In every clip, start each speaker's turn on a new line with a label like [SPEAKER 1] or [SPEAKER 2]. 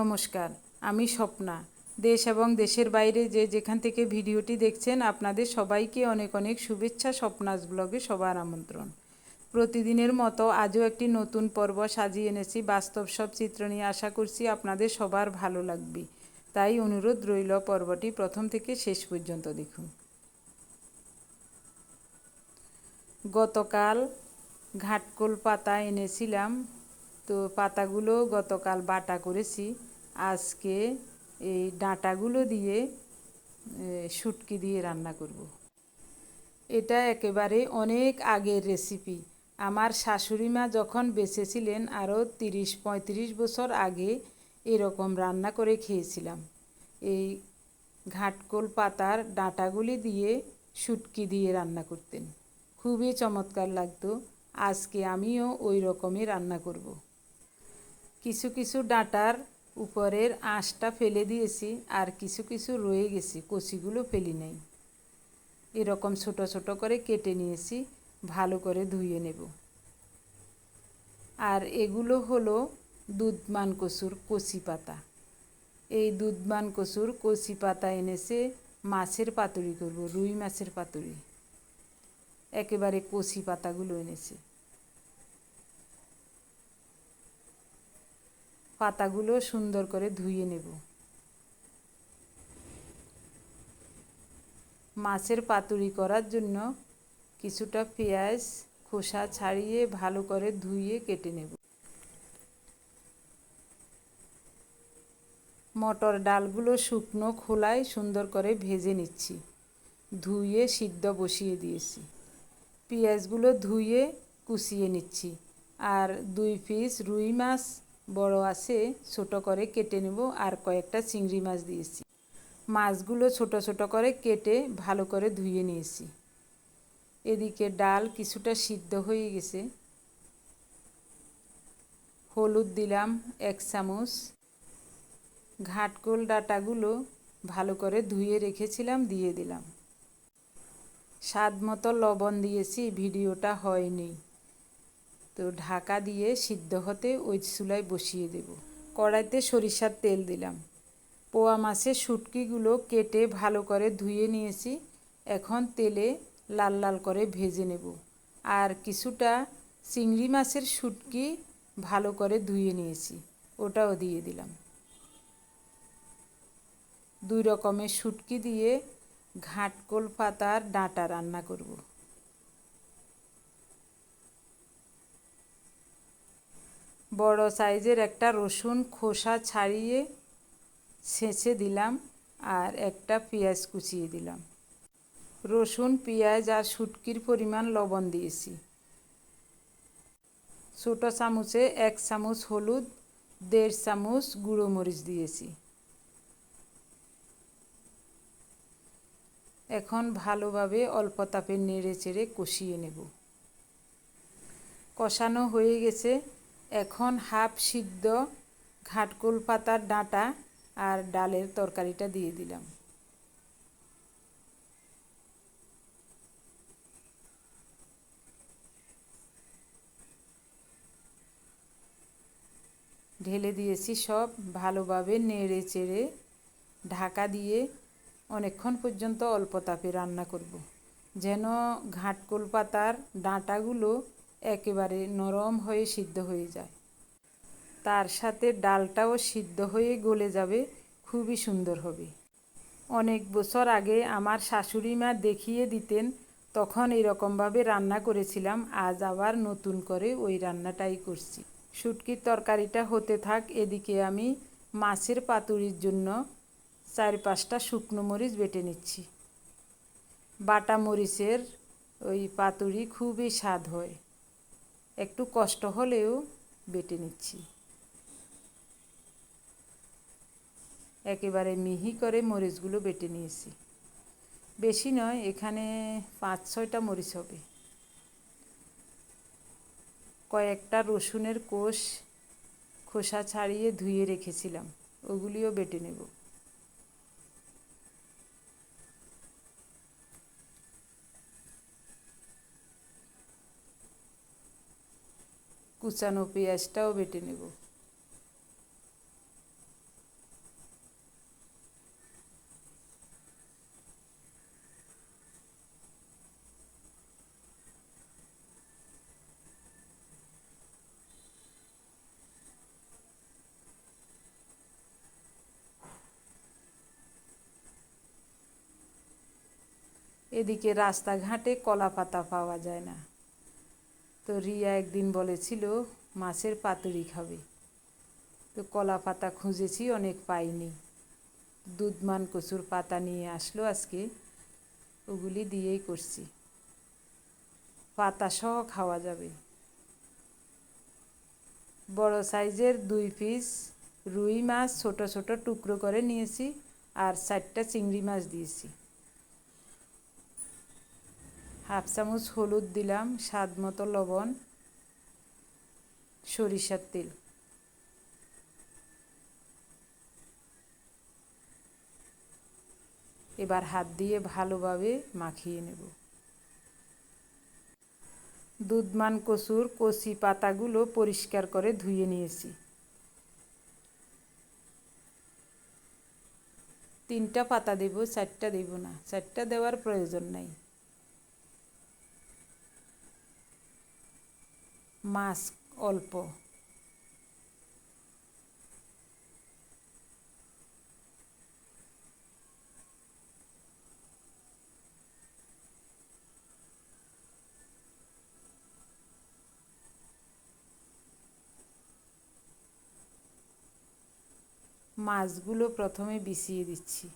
[SPEAKER 1] নমস্কার, আমি স্বপ্না। দেশ এবং দেশের বাইরে যে যেখান থেকে ভিডিওটি দেখছেন, আপনাদের সবাইকে অনেক অনেক শুভেচ্ছা স্বপ্নাস ব্লগে সবার আমন্ত্রণ। প্রতিদিনের মতো আজও একটি নতুন পর্ব সাজিয়ে এনেছি। বাস্তব সব চিত্র নিয়ে আশা করছি আপনাদের সবার ভালো লাগবে। তাই অনুরোধ রইল পর্বটি প্রথম থেকে শেষ পর্যন্ত দেখুন। গতকাল ঘাটকোল পাতা এনেছিলাম। তো পাতাগুলো গতকাল বাটা করেছি। আজকে এই ডাঁটাগুলো দিয়ে শুটকি দিয়ে রান্না করব। এটা একেবারে অনেক আগের রেসিপি আমার শাশুড়ি মা যখন বেঁচেছিলেন, আরও তিরিশ, পঁয়ত্রিশ বছর আগে এরকম রান্না করে খেয়েছিলাম। এই ঘাটকোল পাতার ডাঁটাগুলি দিয়ে শুটকি দিয়ে রান্না করতেন। খুবই চমৎকার লাগতো। আজকে আমিও ওই রকমই রান্না করব। কিছু কিছু ডাঁটার উপরের আঁশটা ফেলে দিয়েছি আর কিছু কিছু রয়ে গেছি, কচিগুলো ফেলি নেই। এরকম ছোট ছোট করে কেটে নিয়েছি, ভালো করে ধুয়ে নেব। আর এগুলো হলো দুধমান কচুর কচি পাতা। এই দুধমান কচুর কচি পাতা এনেছে মাছের পাতুরি করব, রুই মাছের পাতুরি। একেবারে কচি পাতাগুলো এনেছে। পাতাগুলো সুন্দর করে ধুয়ে নেব। মাছের পাতুরি করার জন্য কিছুটা পেঁয়াজ খোসা ছাড়িয়ে ভালো করে ধুয়ে কেটে নেব। মটর ডালগুলো শুকনো খোলায় সুন্দর করে ভেজে নিচ্ছি। ধুয়ে সিদ্ধ বসিয়ে দিয়েছি। পেঁয়াজগুলো ধুয়ে কুচিয়ে নিচ্ছি। আর দুই পিস রুই মাছ বড় আছে, ছোট করে কেটে নেব আর কয়েকটা চিংড়ি মাছ দিয়েছি। মাছগুলো ছোট ছোট করে কেটে ভালো করে ধুয়ে নিয়েছি। এদিকে ডাল কিছুটা সিদ্ধ হয়ে গেছে। হলুদ দিলাম এক চামচ। ঘাটকোল ডাটাগুলো ভালো করে ধুয়ে রেখেছিলাম, দিয়ে দিলাম। স্বাদ মতো লবণ দিয়েছি, ভিডিওটা হয়নি। তো ঢাকা দিয়ে সিদ্ধ হতে ওই চুলায় বসিয়ে দেব। কড়াইতে সরিষার তেল দিলাম। পোয়া মাছের শুটকিগুলো কেটে ভালো করে ধুয়ে নিয়েছি। এখন তেলে লাল লাল করে ভেজে নেব। আর কিছুটা চিংড়ি মাছের শুটকি ভালো করে ধুয়ে নিয়েছি। ওটাও দিয়ে দিলাম। দুই রকমের শুটকি দিয়ে ঘাটকোল পাতার ডাঁটা রান্না করব। বড় সাইজের একটা রসুন খোসা ছাড়িয়ে ছেঁচে দিলাম আর একটা পেঁয়াজ কুচিয়ে দিলাম। রসুন, পেঁয়াজ আর শুটকির পরিমাণ লবণ দিয়েছি। ছোটো চামচে এক চামচ হলুদ, দেড় চামচ গুঁড়ো মরিচ দিয়েছি। এখন ভালোভাবে অল্প তাপে নেড়ে চেড়ে কষিয়ে নেব। কষানো হয়ে গেছে। এখন হাফ সিদ্ধ ঘাটকোল পাতার ডাঁটা আর ডালের তরকারিটা দিয়ে দিলাম ঢেলে দিয়েছি সব ভালোভাবে নেড়ে চেড়ে ঢাকা দিয়ে অনেকক্ষণ পর্যন্ত অল্প তাপে রান্না করব। যেন ঘাটকোল পাতার ডাঁটাগুলো একেবারে নরম হয়ে সিদ্ধ হয়ে যায়। তার সাথে ডালটাও সিদ্ধ হয়ে গলে যাবে, খুবই সুন্দর হবে। অনেক বছর আগে আমার শাশুড়ি মা দেখিয়ে দিতেন, তখন এরকমভাবে রান্না করেছিলাম, আজ আবার নতুন করে ওই রান্নাটাই করছি। শুটকির তরকারিটা হতে থাক, এদিকে আমি মাছের পাতুরির জন্য চার পাঁচটা শুকনো মরিচ বেটে নিচ্ছি। বাটা মরিচের ওই পাতুরি খুবই স্বাদ হয়। একটু কষ্ট হলেও বেটে নিচ্ছি। একেবারে মিহি করে মরিচগুলো বেটে নিয়েছি। বেশি নয়, এখানে পাঁচ ছয়টা মরিচ হবে। কয়েকটা রসুনের কোষ খোসা ছাড়িয়ে ধুয়ে রেখেছিলাম, ওগুলিও বেটে নেব। কুচানো পেঁয়াজটাও বেটে নেব। এদিকে রাস্তাঘাটে কলা পাতা পাওয়া যায় না। তো রিয়া একদিন বলেছিল, মাছের পাতুরি খাবে। তো কলা পাতা খুঁজেছি, অনেক পাইনি। দুধমান কচুর পাতা নিয়ে আসলো আজকে। ওগুলি দিয়েই করছি। পাতা সহ খাওয়া যাবে। বড় সাইজের দুই পিস রুই মাছ ছোট ছোট টুকরো করে নিয়েছি আর চারটা চিংড়ি মাছ দিয়েছি। হাফ চামচ হলুদ দিলাম, স্বাদ মতো লবণ, সরিষার তেল। এবার হাত দিয়ে ভালোভাবে মাখিয়ে নেব। দুধমান কচুর কচি পাতাগুলো পরিষ্কার করে ধুয়ে নিয়েছি। তিনটা পাতা দেব, চারটা দেব না, চারটা দেওয়ার প্রয়োজন নাই। মাছ অল্প মাছগুলো প্রথমে বিছিয়ে দিচ্ছি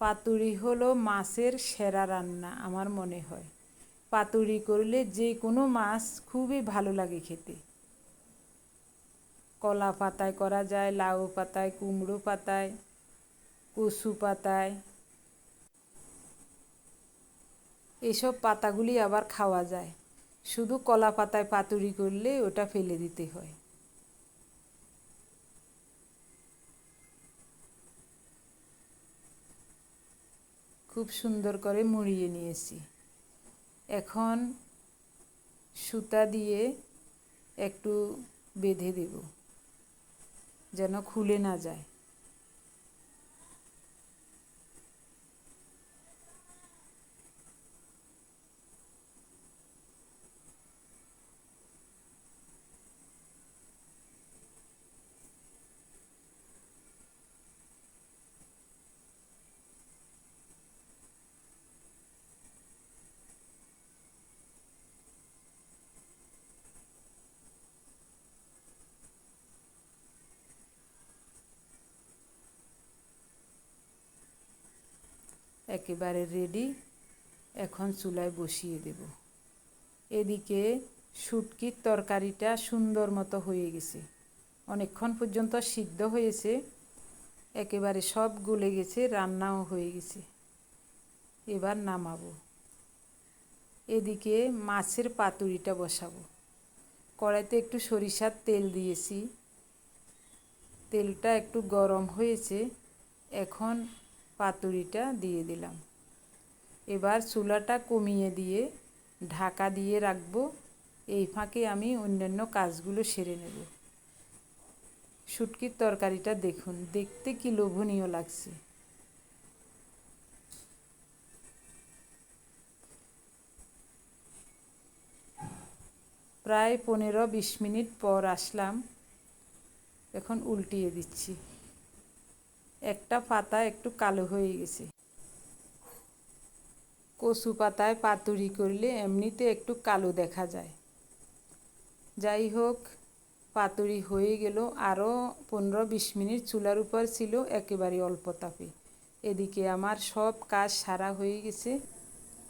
[SPEAKER 1] পাতুরি হলো মাছের সেরা রান্না আমার মনে হয়। পাতুরি করলে যে কোনো মাছ খুবই ভালো লাগে খেতে। কলা পাতায় করা যায়, লাউ পাতায়, কুমড়ো পাতায়, কচু পাতায়। এসব পাতাগুলি আবার খাওয়া যায়। শুধু কলা পাতায় পাতুরি করলে ওটা ফেলে দিতে হয়। খুব সুন্দর করে মুড়িয়ে নিয়েছি। এখন সুতা দিয়ে একটু বেঁধে দেব, যেন খুলে না যায়। একেবারে রেডি এখন চুলায় বসিয়ে দেব। এদিকে শুটকির তরকারিটা সুন্দর মতো হয়ে গেছে। অনেকক্ষণ পর্যন্ত সিদ্ধ হয়েছে, একেবারে সব গলে গেছে, রান্নাও হয়ে গেছে। এবার নামাবো। এদিকে মাছের পাতুরিটা বসাবো। কড়াইতে একটু সরিষার তেল দিয়েছি। তেলটা একটু গরম হয়েছে, এখন পাতুরিটা দিয়ে দিলাম। এবার চুলাটা কমিয়ে দিয়ে ঢাকা দিয়ে রাখব। এই ফাঁকে আমি অন্যান্য কাজগুলো সেরে নেব। শুটকির তরকারিটা দেখুন, দেখতে কি লোভনীয় লাগছে। প্রায় পনেরো বিশ মিনিট পর আসলাম। এখন উল্টিয়ে দিচ্ছি। একটা পাতা একটু কালো হয়ে গেছে। কচু পাতায় পাতুরি করলে এমনিতে একটু কালো দেখা যায়। যাই হোক, পাতুরি হয়ে গেল আরও পনেরো বিশ মিনিট চুলার উপর ছিল একেবারে অল্প তাপে। এদিকে আমার সব কাজ সারা হয়ে গেছে।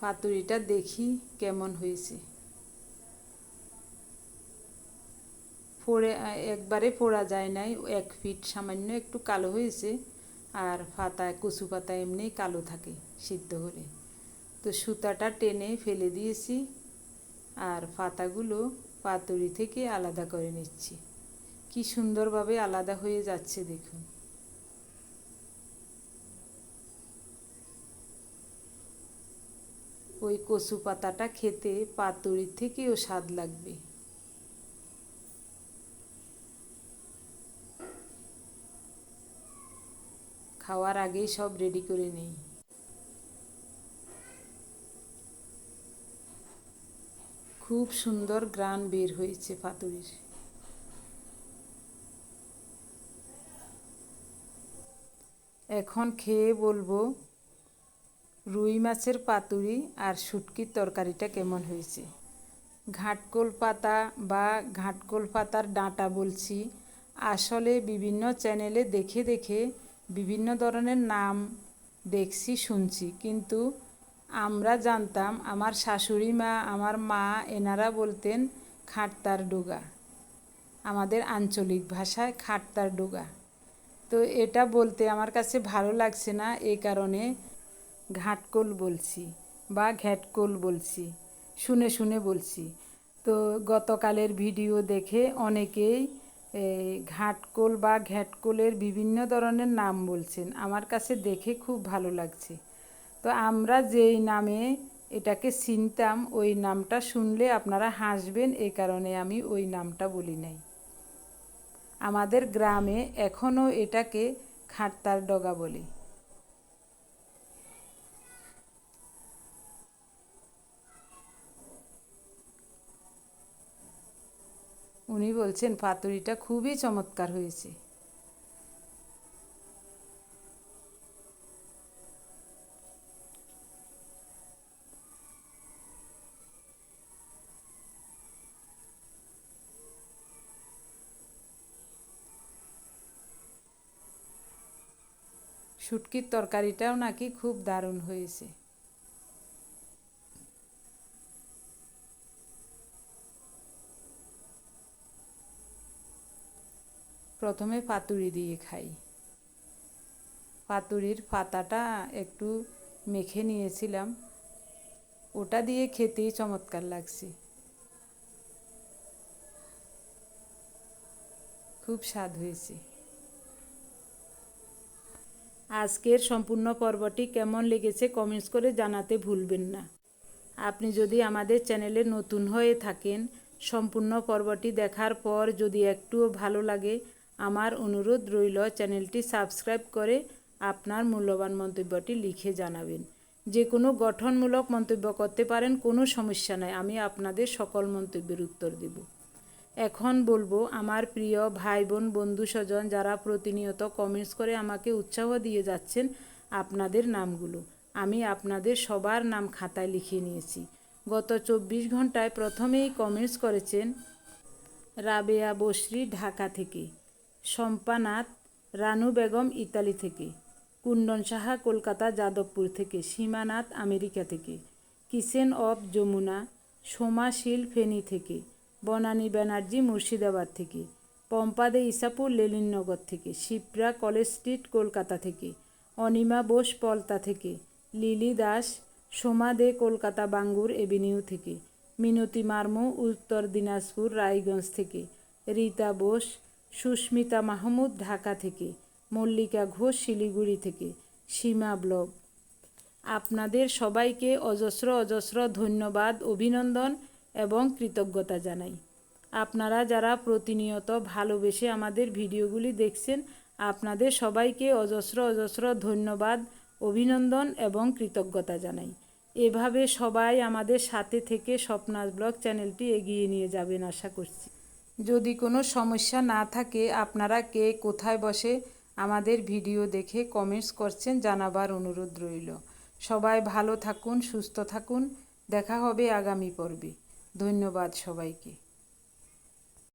[SPEAKER 1] পাতুরিটা দেখি কেমন হয়েছে। পড়ে, একবারে ফোড়া যায় নাই, এক ফিট সামান্য একটু কালো হয়েছে। আর পাতায়, কচু পাতা এমনি কালো থাকে সিদ্ধ হলে। তো সুতাটা টেনে ফেলে দিয়েছি আর পাতাগুলো পাতুরি থেকে আলাদা করে নিচ্ছি। কি সুন্দরভাবে আলাদা হয়ে যাচ্ছে দেখুন। ওই কচু পাতাটা খেতে পাতুরির থেকেও স্বাদ লাগবে। খাওয়ার আগেই সব রেডি করে নেই। খুব সুন্দর গ্রান বের হয়েছে পাতুরির এখন খেয়ে বলব রুই মাছের পাতুরি আর শুটকির তরকারিটা কেমন হয়েছে। ঘাটকোল পাতা বা ঘাটকোল পাতার ডাঁটা বলছি, আসলে বিভিন্ন চ্যানেলে দেখে দেখে বিভিন্ন ধরনের নাম দেখছি, শুনছি। কিন্তু আমরা জানতাম আমার শাশুড়ি মা, আমার মা এনারা বলতেন খাটতার ডোগা। আমাদের আঞ্চলিক ভাষায় খাটতার ডোগা। তো এটা বলতে আমার কাছে ভালো লাগছে না এই কারণে ঘাটকোল বলছি বা ঘ্যাটকোল বলছি, শুনে শুনে বলছি। তো গতকালের ভিডিও দেখে অনেকেই ঘাটকোল বা ঘ্যাটকোলের বিভিন্ন ধরনের নাম বলছেন। আমার কাছে দেখে খুব ভালো লাগছে। তো আমরা যেই নামে এটাকে চিনতাম, ওই নামটা শুনলে আপনারা হাসবেন এই কারণে আমি ওই নামটা বলি নাই। আমাদের গ্রামে এখনও এটাকে খাট্টার ডগা বলি। উনি বলছেন পাতুরিটা খুবই চমৎকার হয়েছে। শুটকির তরকারিটাও নাকি খুব দারুণ হয়েছে। প্রথমে পাতুরি দিয়ে খাই। পাতুরির পাতাটা একটু মেখে নিয়েছিলাম। ওটা দিয়ে খেতেই চমৎকার লাগছে। খুব স্বাদ হয়েছে। আজকের সম্পূর্ণ পর্বটি কেমন লেগেছে কমেন্টস করে জানাতে ভুলবেন না। আপনি যদি আমাদের চ্যানেলে নতুন হয়ে থাকেন, সম্পূর্ণ পর্বটি দেখার পর যদি একটুও ভালো লাগে আমার অনুরোধ রইল চ্যানেলটি সাবস্ক্রাইব করে আপনার মূল্যবান মন্তব্যটি লিখে জানাবেন। যে কোনো গঠনমূলক মন্তব্য করতে পারেন, কোনো সমস্যা নাই, আমি আপনাদের সকল মন্তব্যের উত্তর দেব। এখন বলব, আমার প্রিয় ভাই বোন বন্ধু স্বজন যারা প্রতিনিয়ত কমেন্টস করে আমাকে উৎসাহ দিয়ে যাচ্ছেন, আপনাদের নামগুলো। আমি আপনাদের সবার নাম খাতায় লিখে নিয়েছি। গত চব্বিশ ঘন্টায় প্রথমেই কমেন্টস করেছেন রাবেয়া বসরি ঢাকা থেকে। শম্পানাথ, রানু বেগম ইতালি থেকে কুণ্ডন সাহা কলকাতা যাদবপুর থেকে, সীমানাথ আমেরিকা থেকে, কিচেন অফ যমুনা সোমাশীল ফেনী থেকে, বনানী ব্যানার্জি মুর্শিদাবাদ থেকে, পম্পাদে ইসাপুর লেলিননগর থেকে, শিপ্রা কলেজ স্ট্রিট কলকাতা থেকে, অনিমা বোস পলতা থেকে, লিলি দাস, সোমা দে কলকাতা বাঙ্গুর এভিনিউ থেকে, মিনতি মার্মু উত্তর দিনাজপুর রায়গঞ্জ থেকে, রীতা বোস সুস্মিতা মাহমুদ ঢাকা থেকে, মল্লিকা ঘোষ শিলিগুড়ি থেকে, সীমা ব্লগ। আপনাদের সবাইকে অজস্র অজস্র ধন্যবাদ, অভিনন্দন এবং কৃতজ্ঞতা জানাই। আপনারা যারা প্রতিনিয়ত ভালোবেসে আমাদের ভিডিওগুলি দেখছেন, আপনাদের সবাইকে অজস্র অজস্র ধন্যবাদ, অভিনন্দন এবং কৃতজ্ঞতা জানাই। এভাবে সবাই আমাদের সাথে থেকে স্বপ্নাস ব্লগ চ্যানেলটি এগিয়ে নিয়ে যাবেন আশা করছি। যদি কোনো সমস্যা না থাকে, আপনারা কে কোথায় বসে আমাদের ভিডিও দেখে কমেন্টস করছেন জানাবার অনুরোধ রইল। সবাই ভালো থাকুন, সুস্থ থাকুন। দেখা হবে আগামী পর্বে। ধন্যবাদ সবাইকে।